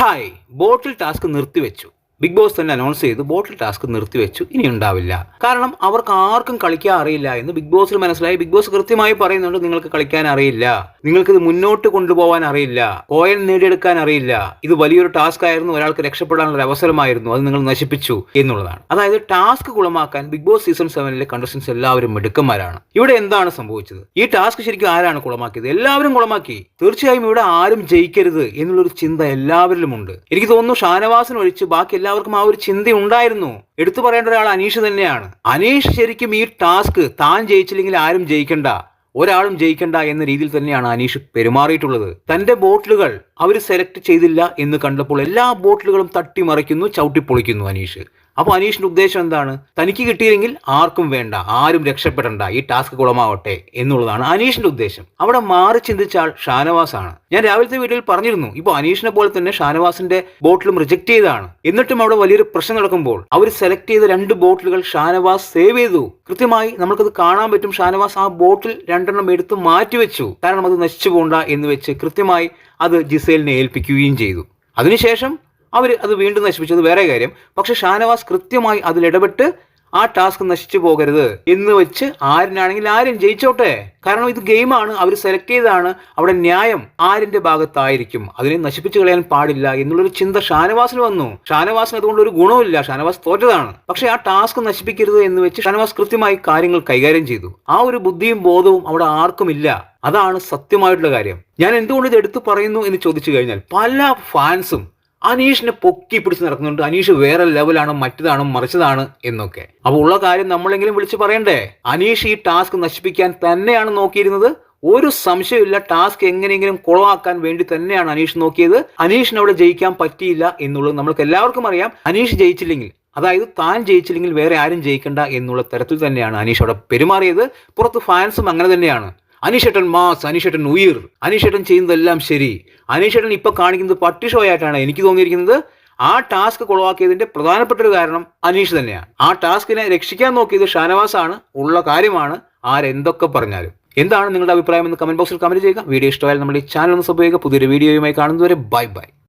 Hi bottle task നിർത്തിവെച്ചു. Big boss തന്നെ announce ചെയ്തു ബോട്ടിൽ ടാസ്ക് നിർത്തിവെച്ചു ഇനി ഉണ്ടാവില്ല. കാരണം അവർക്ക് ആർക്കും കളിക്കാൻ അറിയില്ല എന്ന് ബിഗ് ബോസിൽ മനസ്സിലായി. ബിഗ് ബോസ് കൃത്യമായി പറയുന്നുണ്ട് നിങ്ങൾക്ക് കളിക്കാൻ അറിയില്ല. നിങ്ങൾക്ക് ഇത് മുന്നോട്ട് കൊണ്ടുപോകാൻ അറിയില്ല. കോയൻ നേടിയെടുക്കാൻ അറിയില്ല. ഇത് വലിയൊരു ടാസ്ക് ആയിരുന്നു. ഒരാൾക്ക് രക്ഷപ്പെടാനുള്ള അവസരമായിരുന്നു. അത് നിങ്ങൾ നശിപ്പിച്ചു എന്നുള്ളതാണ്. അതായത് ടാസ്ക് കുളമാക്കാൻ ബിഗ് ബോസ് സീസൺ സെവനിലെ കണ്ടസ്റ്റൻസ് എല്ലാവരും മിടുക്കന്മാരാണ്. ഇവിടെ എന്താണ് സംഭവിച്ചത്? ഈ ടാസ്ക് ശരിക്കും ആരാണ് കുളമാക്കിയത്? എല്ലാവരും കുളമാക്കി. തീർച്ചയായും ഇവിടെ ആരും ജയിക്കരുത് എന്നുള്ളൊരു ചിന്ത എല്ലാവരിലും ഉണ്ട് എനിക്ക് തോന്നുന്നു ഷാനവാസിന് ഒഴിച്ച് ബാക്കി എല്ലാവർക്കും ആ ഒരു ചിന്ത ഉണ്ടായിരുന്നു. എടുത്തു പറയേണ്ട ഒരാൾ അനീഷ് തന്നെയാണ്. അനീഷ് ശരിക്കും ഈ ടാസ്ക് താൻ ജയിച്ചില്ലെങ്കിൽ ആരും ജയിക്കണ്ട ഒരാളും ജയിക്കണ്ട എന്ന രീതിയിൽ തന്നെയാണ് അനീഷ് പെരുമാറിയിട്ടുള്ളത്. തന്റെ ബോട്ടിലുകൾ അവർ സെലക്ട് ചെയ്തില്ല എന്ന് കണ്ടപ്പോൾ എല്ലാ ബോട്ടിലുകളും തട്ടിമറിക്കുന്നു ചവിട്ടിപ്പൊളിക്കുന്നു അനീഷ്. അപ്പോൾ അനീഷിന്റെ ഉദ്ദേശം എന്താണ്? തനിക്ക് കിട്ടിയില്ലെങ്കിൽ ആർക്കും വേണ്ട ആരും രക്ഷപ്പെടണ്ട ഈ ടാസ്ക് കുളമാവട്ടെ എന്നുള്ളതാണ് അനീഷിന്റെ ഉദ്ദേശം. അവിടെ മാറി ചിന്തിച്ചാൽ ആൾ ഷാനവാസ് ആണ് ഞാൻ രാവിലത്തെ വീഡിയോയിൽ പറഞ്ഞിരുന്നു ഇപ്പോൾ അനീഷിനെ പോലെ തന്നെ ഷാനവാസിന്റെ ബോട്ടിലും റിജക്ട് ചെയ്താണ് എന്നിട്ടും അവിടെ വലിയൊരു പ്രശ്നം നടക്കുമ്പോൾ അവർ സെലക്ട് ചെയ്ത രണ്ട് ബോട്ടിലുകൾ ഷാനവാസ് സേവ് ചെയ്തു. കൃത്യമായി നമുക്കത് കാണാൻ പറ്റും ഷാനവാസ് ആ ബോട്ടിൽ രണ്ടെണ്ണം എടുത്ത് മാറ്റിവെച്ചു. കാരണം അത് നശിച്ചു പോണ്ട എന്ന് വെച്ച് കൃത്യമായി അത് ജിസേലിനെ ഏൽപ്പിക്കുകയും ചെയ്തു. അതിനുശേഷം അവർ അത് വീണ്ടും നശിപ്പിച്ചത് വേറെ കാര്യം. പക്ഷെ ഷാനവാസ് കൃത്യമായി അതിലിടപെട്ട് ആ ടാസ്ക് നശിച്ചു പോകരുത് എന്ന് വെച്ച് ആരിനാണെങ്കിൽ ആരും ജയിച്ചോട്ടെ. കാരണം ഇത് ഗെയിമാണ്. അവർ സെലക്ട് ചെയ്താണ് അവിടെ ന്യായം ആരിന്റെ ഭാഗത്തായിരിക്കും. അതിനെ നശിപ്പിച്ചു കളയാൻ പാടില്ല എന്നുള്ളൊരു ചിന്ത ഷാനവാസിന് വന്നു. ഷാനവാസിന് അതുകൊണ്ട് ഒരു ഗുണമില്ല ഷാനവാസ് തോറ്റതാണ്. പക്ഷെ ആ ടാസ്ക് നശിപ്പിക്കരുത് എന്ന് വെച്ച് ഷാനവാസ് കൃത്യമായി കാര്യങ്ങൾ കൈകാര്യം ചെയ്തു. ആ ഒരു ബുദ്ധിയും ബോധവും അവിടെ ആർക്കുമില്ല. അതാണ് സത്യമായിട്ടുള്ള കാര്യം. ഞാൻ എന്തുകൊണ്ട് ഇത് എടുത്തു പറയുന്നു എന്ന് ചോദിച്ചു കഴിഞ്ഞാൽ പല ഫാൻസും അനീഷിനെ പൊക്കി പിടിച്ച് നടക്കുന്നുണ്ട്. അനീഷ് വേറെ ലെവലാണ് മറ്റതാണ് മറിച്ചതാണ് എന്നൊക്കെ. അപ്പോൾ ഉള്ള കാര്യം നമ്മളെങ്കിലും വിളിച്ചു പറയണ്ടേ? അനീഷ് ഈ ടാസ്ക് നശിപ്പിക്കാൻ തന്നെയാണ് നോക്കിയിരുന്നത്. ഒരു സംശയമില്ല ടാസ്ക് എങ്ങനെയെങ്കിലും കുളവാക്കാൻ വേണ്ടി തന്നെയാണ് അനീഷ് നോക്കിയത്. അനീഷിന് അവിടെ ജയിക്കാൻ പറ്റിയില്ല എന്നുള്ളത് നമ്മൾക്ക് എല്ലാവർക്കും അറിയാം. അനീഷ് ജയിച്ചില്ലെങ്കിൽ അതായത് താൻ ജയിച്ചില്ലെങ്കിൽ വേറെ ആരും ജയിക്കണ്ട എന്നുള്ള തരത്തിൽ തന്നെയാണ് അനീഷ് അവിടെ പെരുമാറിയത്. പുറത്ത് ഫാൻസും അങ്ങനെ തന്നെയാണ്. അനീഷേട്ടൻ മാസ് അനീഷേട്ടൻ ഉയിർ അനീഷേട്ടൻ ചെയ്യുന്നതെല്ലാം ശരി. അനീഷേട്ടൻ ഇപ്പൊ കാണിക്കുന്നത് പട്ടി ആയിട്ടാണ് എനിക്ക് തോന്നിയിരിക്കുന്നത്. ആ ടാസ്ക് കുളവാക്കിയതിന്റെ പ്രധാനപ്പെട്ട ഒരു കാരണം അനീഷ് തന്നെയാണ്. ആ ടാസ്കിനെ രക്ഷിക്കാൻ നോക്കിയത് ഷാനവാസ് ആണ് ഉള്ള കാര്യമാണ് ആരെന്തൊക്കെ പറഞ്ഞാലും. എന്താണ് നിങ്ങളുടെ അഭിപ്രായം എന്ന് കമന്റ് ബോക്സിൽ കമന്റ് ചെയ്യുക. വീഡിയോ ഇഷ്ടമായാലും നമ്മുടെ ഈ ചാനൽ ഒന്ന് ചെയ്യുക. പുതിയൊരു വീഡിയോയുമായി കാണുന്നതുവരെ ബൈ ബൈ